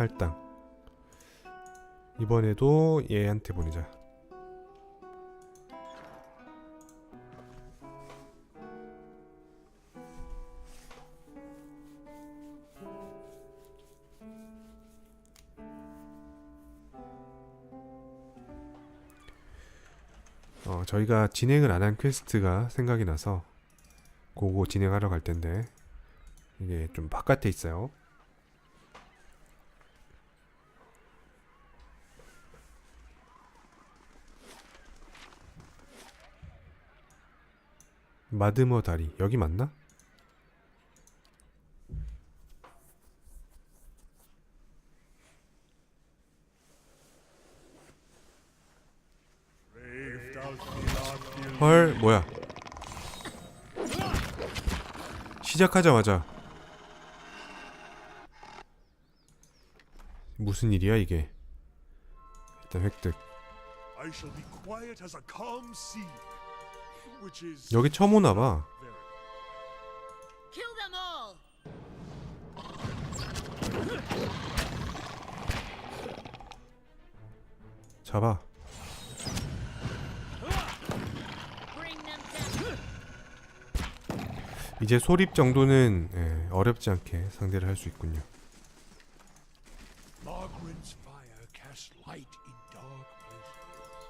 할당. 이번에도 얘한테 보내자. 어, 저희가 진행을 안 한 퀘스트가 생각이 나서 그거 진행하러 갈 텐데 이게 좀 바깥에 있어요. 마드머 다리 여기 맞나? 헐 뭐야 시작하자마자 무슨 일이야 이게 일단 획득 I shall be quiet as a calm sea, 여기 처음 오나봐 very Kill them all! 잡아 Bring them down! 이제 소립 정도는 예, 어렵지 않게 상대를 할 수 있군요 Margaret's fire casts light in dark places.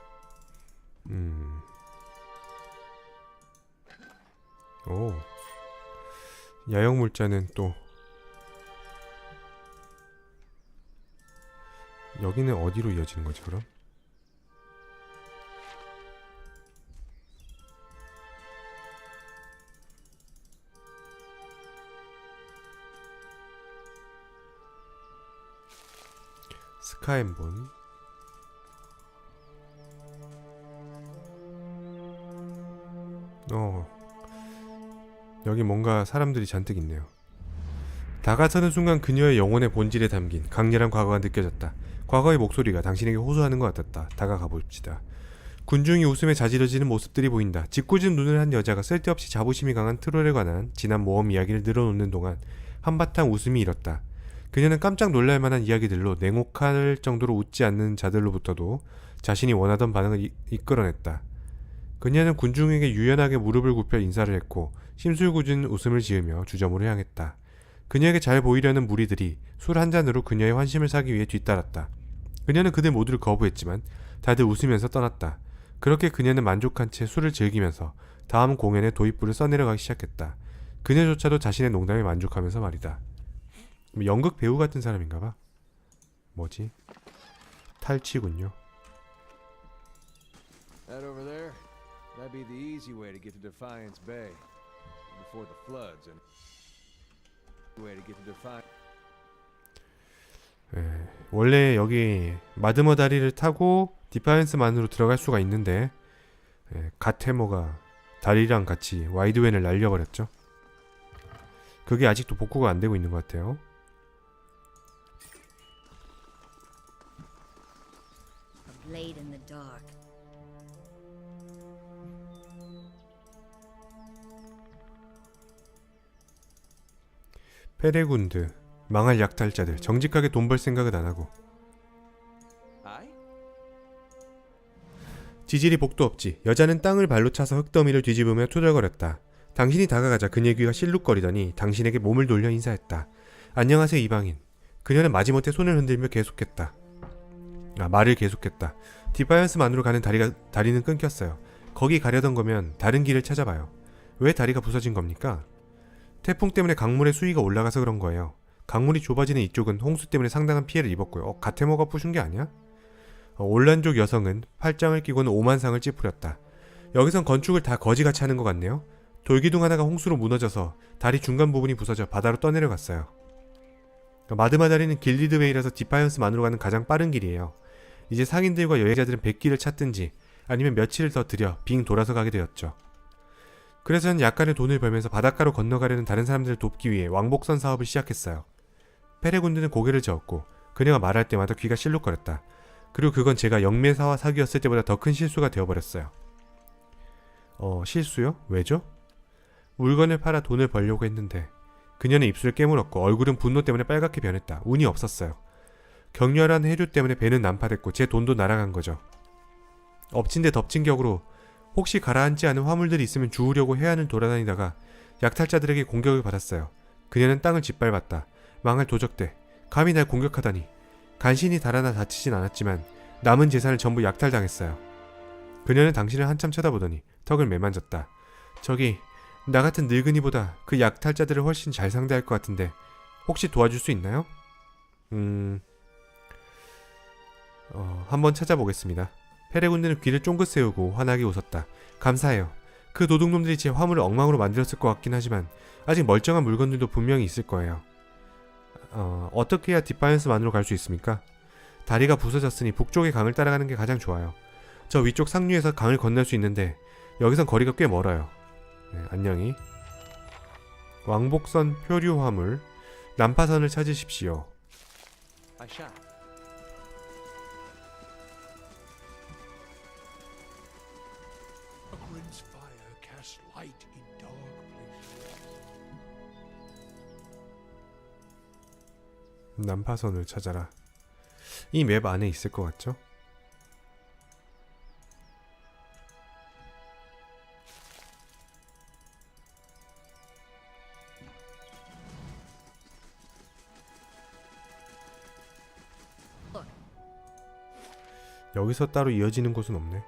음. 오. 야영 물자는 또 여기는 어디로 이어지는 거지 그럼? 스카엠본 여기 뭔가 사람들이 잔뜩 있네요. 다가서는 순간 그녀의 영혼의 본질에 담긴 강렬한 과거가 느껴졌다. 과거의 목소리가 당신에게 호소하는 것 같았다. 다가가 봅시다. 군중이 웃음에 자지러지는 모습들이 보인다. 짓궂은 눈을 한 여자가 쓸데없이 자부심이 강한 트롤에 관한 지난 모험 이야기를 늘어놓는 동안 한바탕 웃음이 일었다. 그녀는 깜짝 놀랄 만한 이야기들로 냉혹할 정도로 웃지 않는 자들로부터도 자신이 원하던 반응을 이, 이끌어냈다. 그녀는 군중에게 유연하게 무릎을 굽혀 인사를 했고 심술궂은 웃음을 지으며 주점으로 향했다. 그녀에게 잘 보이려는 무리들이 술 한 잔으로 그녀의 환심을 사기 위해 뒤따랐다. 그녀는 그들 모두를 거부했지만 다들 웃으면서 떠났다. 그렇게 그녀는 만족한 채 술을 즐기면서 다음 공연의 도입부를 써내려가기 시작했다. 그녀조차도 자신의 농담에 만족하면서 말이다. 뭐 연극 배우 같은 사람인가 봐. 뭐지? 탈취군요. That'd be the easy way to get to Defiance Bay before the floods, and way to get to Defiance. 예, 원래 여기 마드머 다리를 타고 디파이언스만으로 들어갈 수가 있는데 예, 가테모가 다리랑 같이 와이드웬을 날려버렸죠. 그게 아직도 복구가 안 되고 있는 것 같아요. A 페레군드 망할 약탈자들 정직하게 돈 벌 생각은 안 하고? 지질이 복도 없지. 여자는 땅을 발로 차서 흙더미를 뒤집으며 투덜거렸다. 당신이 다가가자 그녀의 귀가 실룩거리더니 당신에게 몸을 돌려 인사했다. 안녕하세요 이방인. 그녀는 마지못해 손을 흔들며 계속했다. 아 말을 계속했다. 디파이언스만으로 가는 다리가 다리는 끊겼어요. 거기 가려던 거면 다른 길을 찾아봐요. 왜 다리가 부서진 겁니까 태풍 때문에 강물의 수위가 올라가서 그런 거예요 강물이 좁아지는 이쪽은 홍수 때문에 상당한 피해를 입었고요 어 가테모가 부순 게 아니야? 어, 올란족 여성은 팔짱을 끼고는 오만상을 찌푸렸다. 여기선 건축을 다 거지같이 하는 것 같네요. 돌기둥 하나가 홍수로 무너져서 다리 중간 부분이 부서져 바다로 떠내려갔어요. 마드마 다리는 길리드웨이라서 디파이언스만으로 가는 가장 빠른 길이에요. 이제 상인들과 여행자들은 백길을 찾든지 아니면 며칠을 더 들여 빙 돌아서 가게 되었죠. 그래서 는 약간의 돈을 벌면서 바닷가로 건너가려는 다른 사람들을 돕기 위해 왕복선 사업을 시작했어요. 페레 군드는 고개를 저었고 그녀가 말할 때마다 귀가 실룩거렸다. 그리고 그건 제가 영매사와 사귀었을 때보다 더 큰 실수가 되어버렸어요. 어, 실수요? 왜죠? 물건을 팔아 돈을 벌려고 했는데 그녀는 입술을 깨물었고 얼굴은 분노 때문에 빨갛게 변했다. 운이 없었어요. 격렬한 해류 때문에 배는 난파됐고 제 돈도 날아간 거죠. 엎친 데 덮친 격으로 혹시 가라앉지 않은 화물들이 있으면 주우려고 해안을 돌아다니다가 약탈자들에게 공격을 받았어요. 그녀는 땅을 짓밟았다. 망할 도적대. 감히 날 공격하다니. 간신히 달아나 다치진 않았지만 남은 재산을 전부 약탈당했어요. 그녀는 당신을 한참 쳐다보더니 턱을 매만졌다. 저기 나 같은 늙은이보다 그 약탈자들을 훨씬 잘 상대할 것 같은데 혹시 도와줄 수 있나요? 음... 어, 한번 찾아보겠습니다. 페레군드는 귀를 쫑긋 세우고 환하게 웃었다. 감사해요. 그 도둑놈들이 제 화물을 엉망으로 만들었을 것 같긴 하지만 아직 멀쩡한 물건들도 분명히 있을 거예요. 어, 어떻게 해야 디파이언스만으로 갈 수 있습니까? 다리가 부서졌으니 북쪽의 강을 따라가는 게 가장 좋아요. 저 위쪽 상류에서 강을 건널 수 있는데 여기선 거리가 꽤 멀어요. 네, 안녕히. 왕복선 표류 화물 난파선을 찾으십시오. Shall. 난파선을 찾아라. 이 맵 안에 있을 것 같죠? 여기서 따로 이어지는 곳은 없네.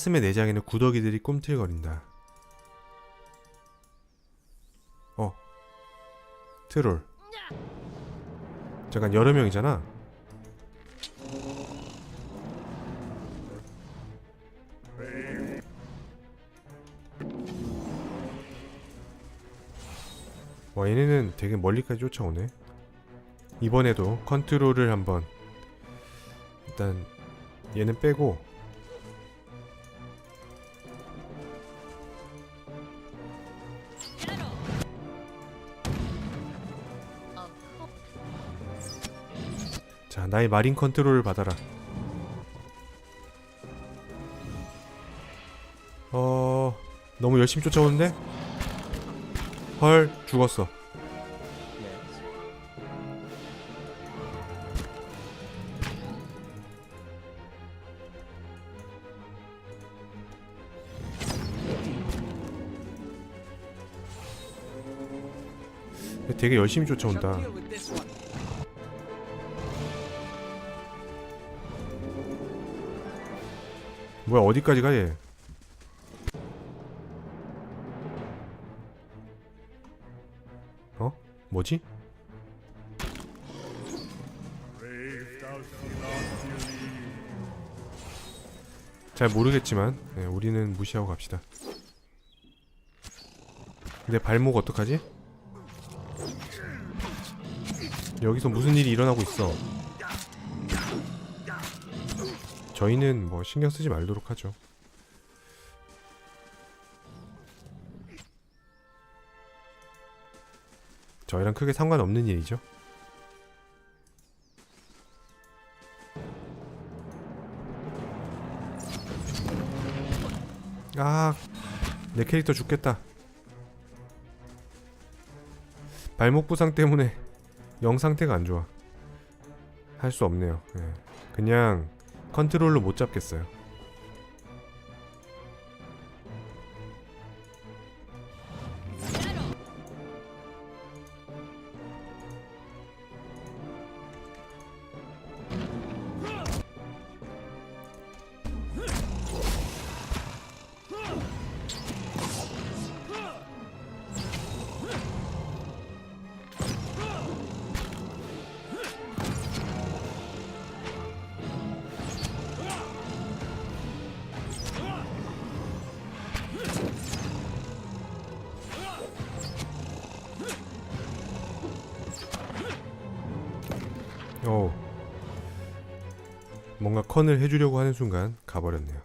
사슴의 내장에는 구더기들이 꿈틀거린다. 어. 트롤. 잠깐 여러 명이잖아. 와 얘네는 되게 멀리까지 쫓아오네. 이번에도 컨트롤을 한번 일단 얘는 빼고 자, 나의 마린 컨트롤을 받아라. 어, 너무 열심히 쫓아오는데? 헐, 죽었어. 되게 열심히 쫓아온다. 뭐야, 어디까지 가, 얘? 어? 뭐지? 잘 모르겠지만, 네, 우리는 무시하고 갑시다. 내 발목 어떡하지? 여기서 무슨 일이 일어나고 있어? 저희는 뭐 신경 쓰지 말도록 하죠. 저희랑 크게 상관없는 일이죠. 아, 내 캐릭터 죽겠다. 발목 부상 때문에 영 상태가 안 좋아. 할 수 없네요. 예. 그냥 컨트롤로 못 잡겠어요. 뭔가 컨을 해주려고 하는 순간 가버렸네요.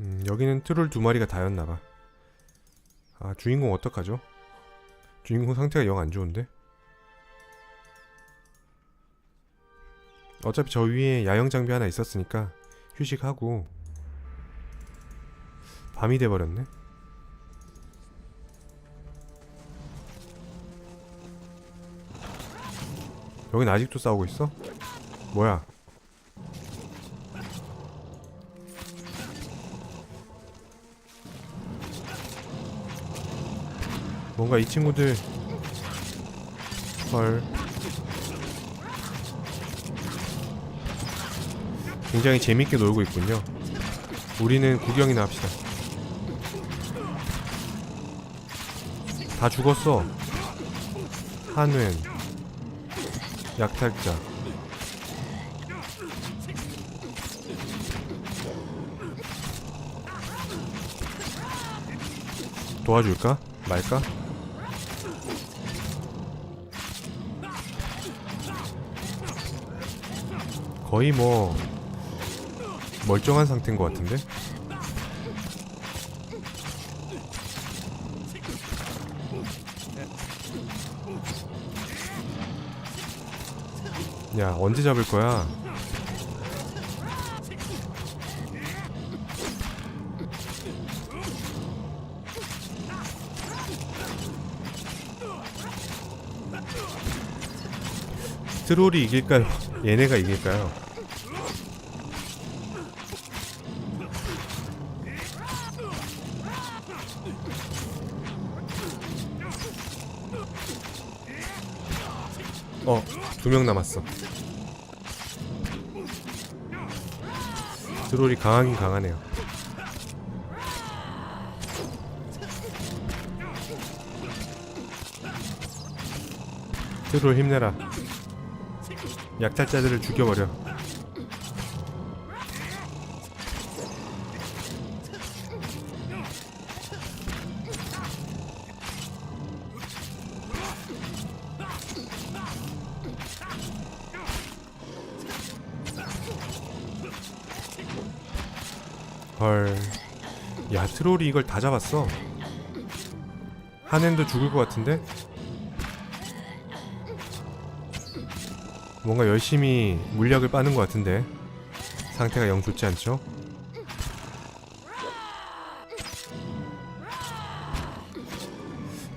음, 여기는 트롤 두 마리가 다였나봐. 아, 주인공 어떡하죠? 주인공 상태가 영 안 좋은데? 어차피 저 위에 야영 장비 하나 있었으니까 휴식하고 밤이 돼버렸네. 여긴 아직도 싸우고 있어? 뭐야? 뭔가 이 친구들 헐 굉장히 재밌게 놀고 있군요. 우리는 구경이나 합시다. 다 죽었어. 한웬, 약탈자. 도와줄까? 말까? 거의 뭐 멀쩡한 상태인 것 같은데? 야 언제 잡을 거야? 트롤이 이길까요? 얘네가 이길까요? 명 남았어. 트롤이 강하긴 강하네요. 트롤 힘내라. 약탈자들을 죽여버려. 트롤이 이걸 다 잡았어. 한엔도 죽을 것 같은데? 뭔가 열심히 물약을 빠는 것 같은데 상태가 영 좋지 않죠?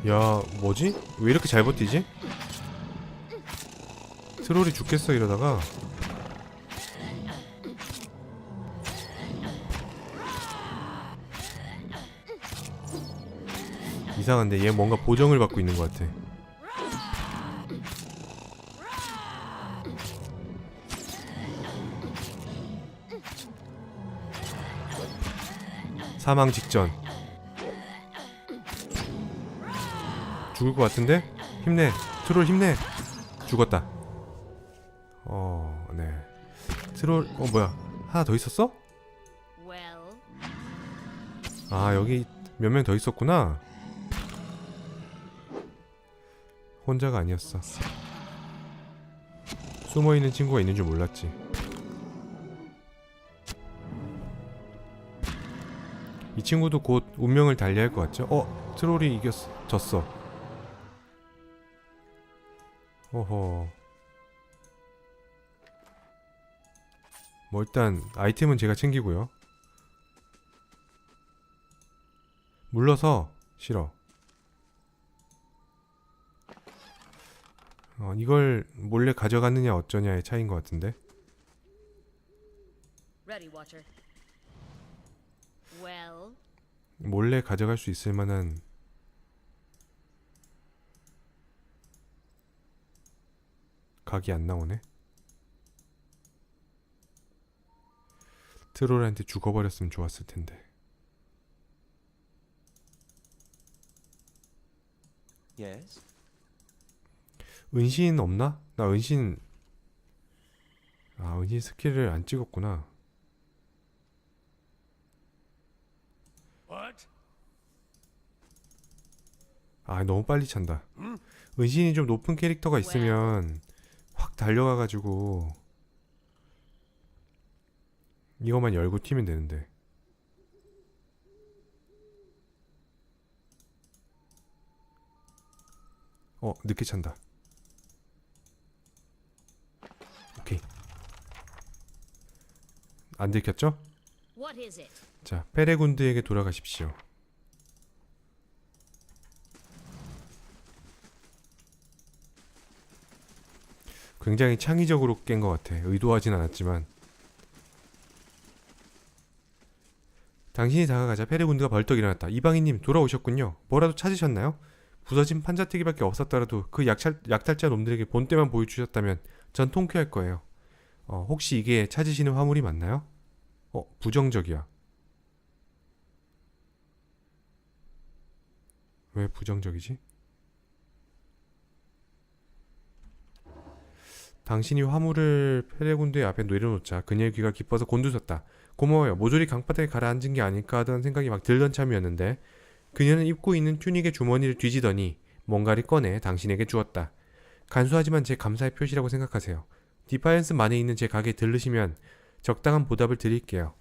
야 뭐지? 왜 이렇게 잘 버티지? 트롤이 죽겠어 이러다가 이상한데 얘 뭔가 보정을 받고 있는 것 같아 사망 직전. 죽을 것 같은데? 힘내. 트롤 힘내. 죽었다. 어, 네. 트롤, 어, 뭐야. 하나 더 있었어? 아, 여기 몇 명 더 있었구나. 혼자가 아니었어. 숨어 있는 친구가 있는 줄 몰랐지. 이 친구도 곧 운명을 달리할 것 같죠? 어, 트롤이 이겼어, 졌어. 어허. 뭐 일단 아이템은 제가 챙기고요. 물러서 싫어. 어, 이걸 몰래 가져갔느냐 어쩌냐의 차이인 것 같은데. 몰래 가져갈 수 있을 만한 각이 안 나오네. 트롤한테 죽어버렸으면 좋았을 텐데. Yes? 은신 없나? 나 은신 아 은신 스킬을 안 찍었구나. 아 너무 빨리 찬다. 은신이 좀 높은 캐릭터가 있으면 확 달려가가지고 이거만 열고 튀면 되는데. 어 늦게 찬다. 안 들켰죠? 자 페레군드에게 돌아가십시오. 굉장히 창의적으로 깬 것 같아. 의도하진 않았지만. 당신이 다가가자 페레군드가 벌떡 일어났다. 이방인님 돌아오셨군요. 뭐라도 찾으셨나요? 부서진 판자튀기밖에 없었더라도 그 약탈, 약탈자 놈들에게 본때만 보여주셨다면 전 통쾌할 거예요. 어, 혹시 이게 찾으시는 화물이 맞나요? 어, 부정적이야. 왜 부정적이지? 당신이 화물을 페레군드의 앞에 내려놓자 그녀의 귀가 기뻐서 곤두섰다. 고마워요. 모조리 강바닥에 가라앉은 게 아닐까 하던 생각이 막 들던 참이었는데 그녀는 입고 있는 튜닉의 주머니를 뒤지더니 뭔가를 꺼내 당신에게 주었다. 간소하지만 제 감사의 표시라고 생각하세요. 디파이언스 만에 있는 제 가게에 들르시면 적당한 보답을 드릴게요.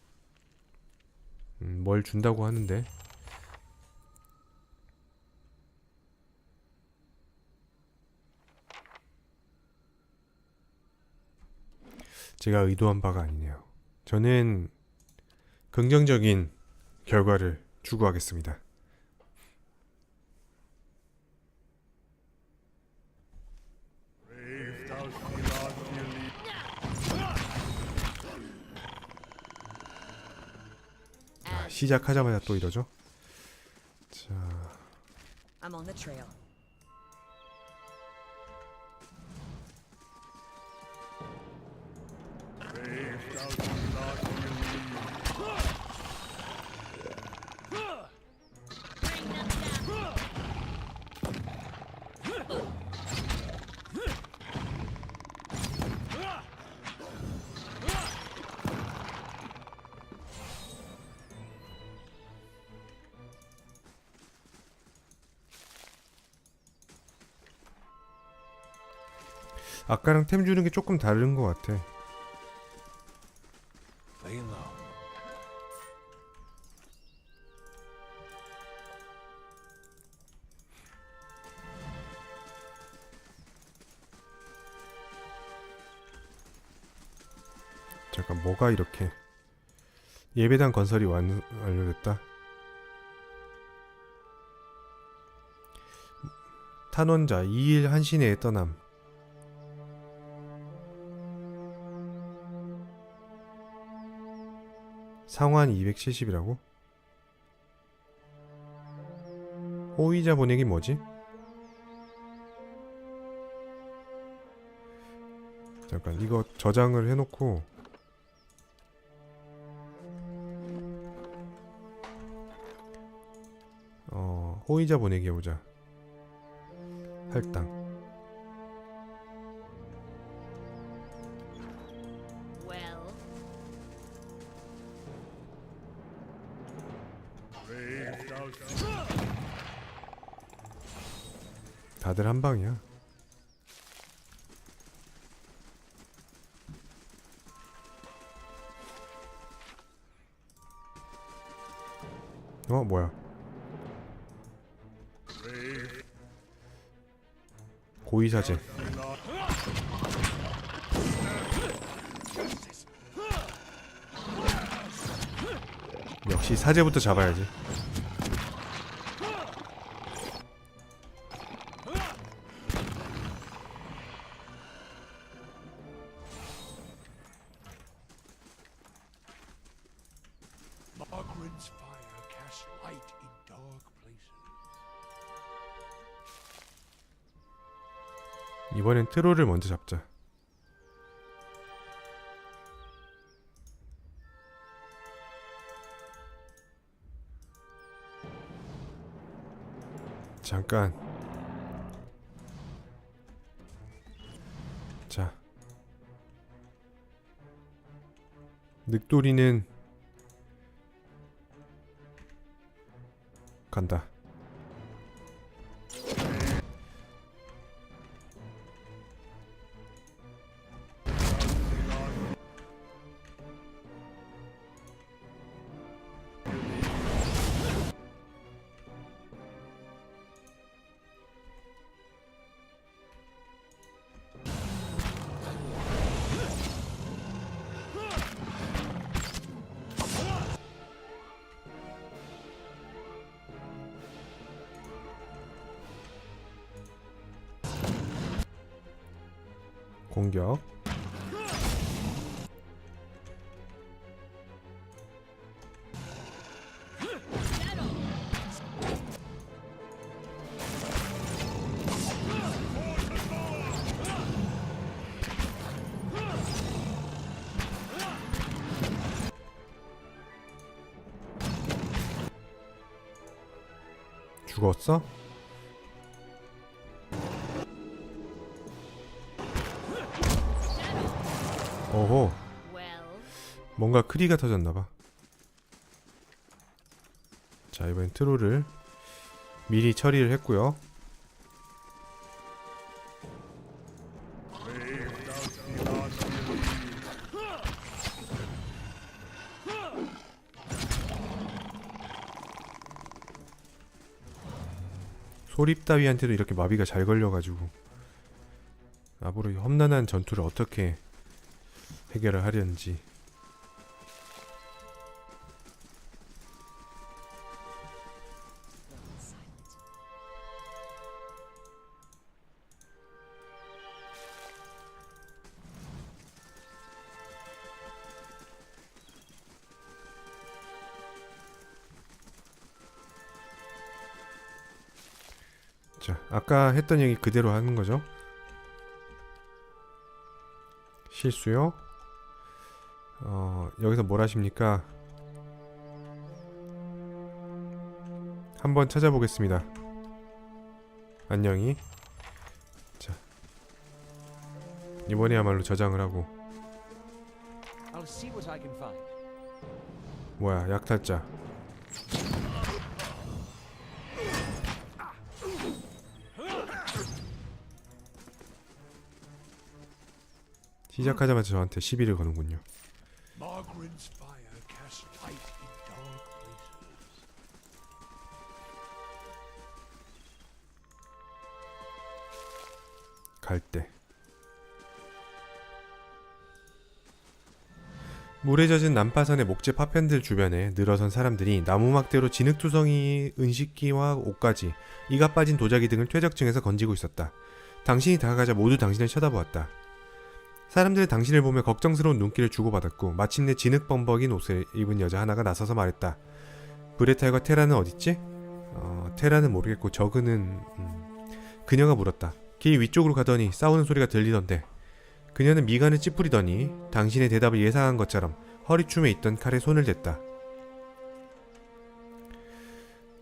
음, 뭘 준다고 하는데 제가 의도한 바가 아니네요. 저는 긍정적인 결과를 추구하겠습니다. 시작하자마자 또 이러죠? 자, 아까랑 템 주는 게 조금 다른 것 같아. 잠깐 뭐가 이렇게 예배당 건설이 완, 완료됐다. 탄원자 2일 한시 내에 떠남. 상환 270이라고? 호의자 보내기 뭐지? 잠깐 이거 저장을 해놓고 어 호의자 보내기 해보자 할당 다들 한 방이야. 어 뭐야? 고의 사제. not 역시 사제부터 잡아야지 트롤을 먼저 잡자. 잠깐. 자. 늑돌이는 간다 공격. 죽었어? 뭔가 크리가 터졌나봐. 자 이번엔 트롤을 미리 처리를 했고요. 소립 따위한테도 이렇게 마비가 잘 걸려가지고 앞으로 이 험난한 전투를 어떻게 해결을 하려는지 아까 했던 얘기 그대로 하는 거죠. 실수요. 어, 여기서 뭘 하십니까? 한번 찾아보겠습니다. 안녕히. 자. 이번에야말로 저장을 하고. 뭐야, 약탈자. 시작하자마자 저한테 시비를 거는군요. 갈 때. 물에 젖은 난파선의 목재 파편들 주변에 늘어선 사람들이 나무막대로 진흙투성이, 은식기와 옷가지, 이가 빠진 도자기 등을 퇴적층에서 건지고 있었다. 당신이 다가가자 모두 당신을 쳐다보았다. 사람들은 당신을 보며 걱정스러운 눈길을 주고받았고 마침내 진흙범벅인 옷을 입은 여자 하나가 나서서 말했다. 브레탈과 테라는 어딨지? 어, 테라는 모르겠고 저그는... 음, 그녀가 물었다. 길 위쪽으로 가더니 싸우는 소리가 들리던데 그녀는 미간을 찌푸리더니 당신의 대답을 예상한 것처럼 허리춤에 있던 칼에 손을 댔다.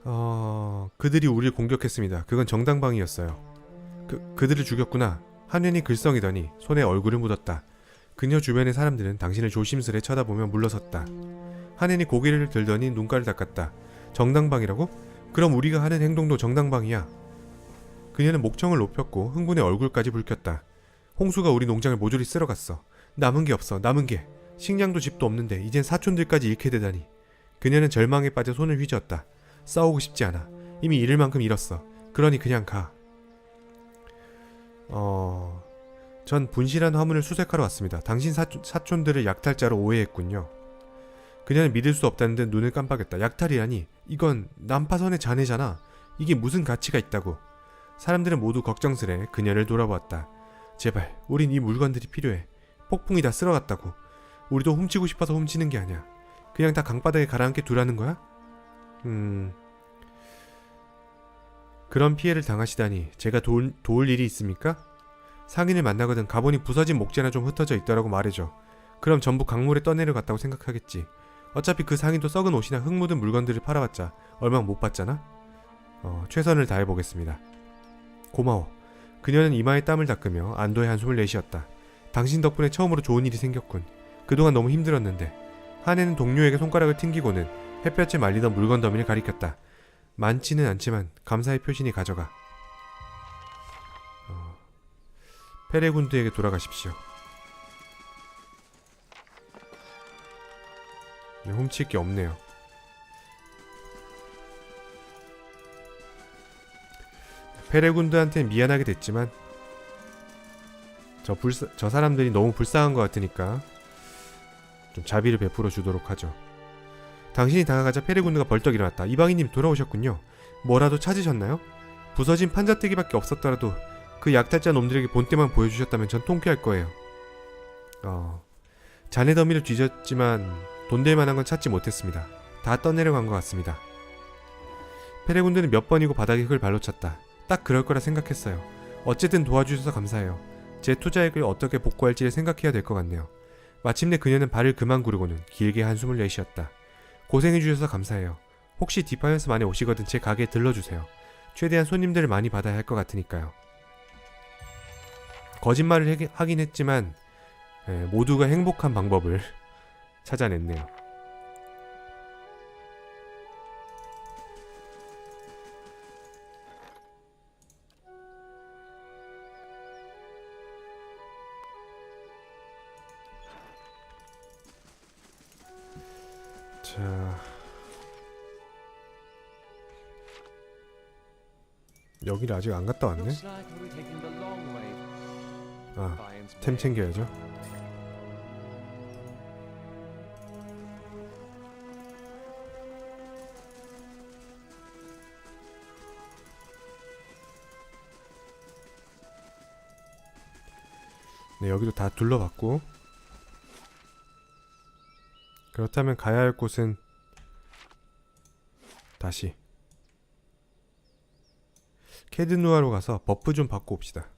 어... 그들이 우리를 공격했습니다. 그건 정당방위였어요. 그, 그들을 죽였구나. 한현이 글썽이더니 손에 얼굴을 묻었다. 그녀 주변의 사람들은 당신을 조심스레 쳐다보며 물러섰다. 한현이 고개를 들더니 눈가를 닦았다. 정당방이라고? 그럼 우리가 하는 행동도 정당방이야. 그녀는 목청을 높였고 흥분에 얼굴까지 붉혔다. 홍수가 우리 농장을 모조리 쓸어갔어. 남은 게 없어. 남은 게. 식량도 집도 없는데 이젠 사촌들까지 잃게 되다니. 그녀는 절망에 빠져 손을 휘저었다. 싸우고 싶지 않아. 이미 잃을 만큼 잃었어. 그러니 그냥 가. 어... 전 분실한 화물을 수색하러 왔습니다. 당신 사촌, 사촌 들을 약탈자로 오해했군요. 그녀는 믿을 수 없다는 듯 눈을 깜빡였다. 약탈이라니. 이건 난파선의 자네잖아. 이게 무슨 가치가 있다고. 사람들은 모두 걱정스레 그녀를 돌아보았다. 제발, 우린 이 물건들이 필요해. 폭풍이 다 쓸어갔다고. 우리도 훔치고 싶어서 훔치는 게 아니야. 그냥 다 강바닥에 가라앉게 두라는 거야? 음... 그런 피해를 당하시다니 제가 도울, 도울 일이 있습니까? 상인을 만나거든 가보니 부서진 목재나 좀 흩어져 있더라고 말해줘. 그럼 전부 강물에 떠내려 갔다고 생각하겠지. 어차피 그 상인도 썩은 옷이나 흙 묻은 물건들을 팔아봤자 얼마 못 받잖아? 어, 최선을 다해보겠습니다. 고마워. 그녀는 이마에 땀을 닦으며 안도의 한숨을 내쉬었다. 당신 덕분에 처음으로 좋은 일이 생겼군. 그동안 너무 힘들었는데. 한해는 동료에게 손가락을 튕기고는 햇볕에 말리던 물건 더미를 가리켰다. 많지는 않지만 감사의 표신이 가져가. 어, 페레군드에게 돌아가십시오. 이 훔칠 게 없네요. 페레군드한테 미안하게 됐지만 저 불사, 저 사람들이 너무 불쌍한 것 같으니까 좀 자비를 베풀어 주도록 하죠. 당신이 다가가자 페레군드가 벌떡 일어났다. 이방인님 돌아오셨군요. 뭐라도 찾으셨나요? 부서진 판자떼기밖에 없었더라도 그 약탈자 놈들에게 본때만 보여주셨다면 전 통쾌할 거예요. 어, 자네 더미를 뒤졌지만 돈 될 만한 건 찾지 못했습니다. 다 떠내려 간 것 같습니다. 페레군드는 몇 번이고 바닥에 흙을 발로 찼다. 딱 그럴 거라 생각했어요. 어쨌든 도와주셔서 감사해요. 제 투자액을 어떻게 복구할지를 생각해야 될 것 같네요. 마침내 그녀는 발을 그만 구르고는 길게 한숨을 내쉬었다. 고생해주셔서 감사해요. 혹시 디파이언스 만에 오시거든 제 가게에 들러주세요. 최대한 손님들을 많이 받아야 할 것 같으니까요. 거짓말을 해- 하긴 했지만 에, 모두가 행복한 방법을 찾아냈네요. 자 여기를 아직 안 갔다 왔네. Looks like we're taking the long way. 아, Defiance 템 Bay. 챙겨야죠. 네, 여기도 다 둘러봤고. 그렇다면 가야 할 곳은 다시 캐드누아로 가서 버프 좀 받고 옵시다.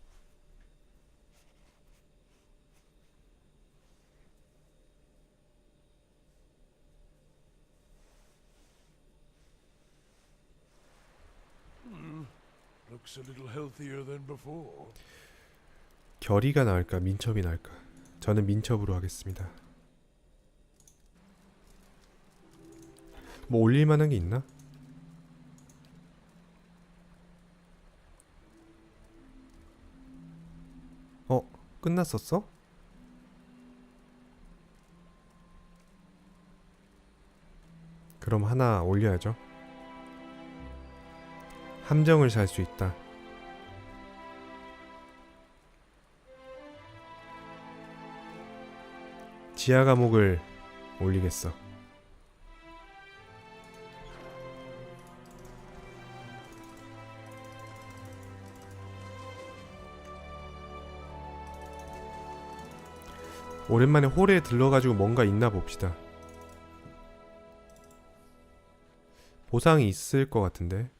Before. 결의가 나을까 민첩이 나을까 저는 민첩으로 하겠습니다 뭐 올릴 만한 게 있나? 어 끝났었어? 그럼 하나 올려야죠 함정을 살 수 있다 지하 감옥을 올리겠어. 오랜만에 홀에 들러가지고 뭔가 있나 봅시다. 보상이 있을 것 같은데.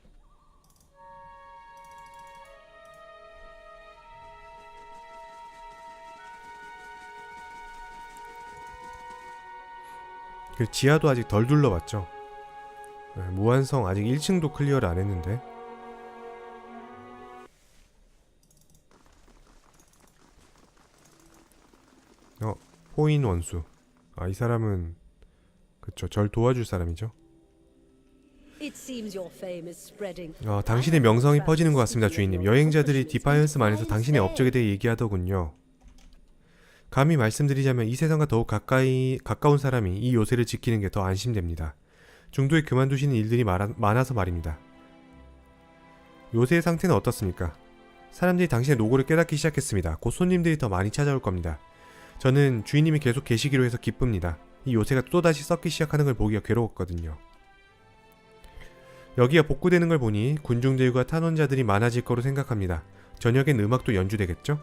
그 지하도 아직 덜 둘러봤죠. 네, 무한성 아직 1층도 클리어를 안 했는데. 어, 포인 원수. 아, 이 사람은 그쵸, 절 도와줄 사람이죠. 어, 당신의 명성이 퍼지는 것 같습니다, 주인님. 여행자들이 디파이언스 만에서 당신의 업적에 대해 얘기하더군요. 감히 말씀드리자면 이 세상과 더욱 가까이 가까운 사람이 이 요새를 지키는 게 더 안심됩니다. 중도에 그만두시는 일들이 많아, 많아서 말입니다. 요새의 상태는 어떻습니까? 사람들이 당신의 노고를 깨닫기 시작했습니다. 곧 손님들이 더 많이 찾아올 겁니다. 저는 주인님이 계속 계시기로 해서 기쁩니다. 이 요새가 또다시 썩기 시작하는 걸 보기가 괴로웠거든요. 여기가 복구되는 걸 보니 군중들과 탄원자들이 많아질 거로 생각합니다. 저녁엔 음악도 연주되겠죠?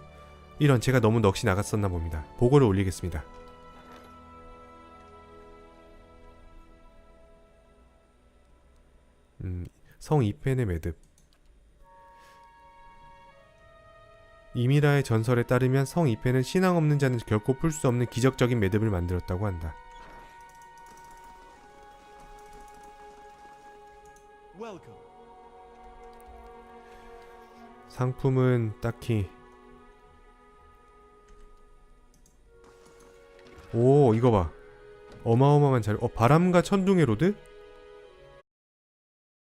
이런 제가 너무 넋이 나갔었나 봅니다. 보고를 올리겠습니다. 음, 성 이펜의 매듭. 이미라의 전설에 따르면 성 이펜은 신앙 없는 자는 결코 풀 수 없는 기적적인 매듭을 만들었다고 한다. 상품은 딱히. 오 이거 봐. 어마어마한 자료 어 바람과 천둥의 로드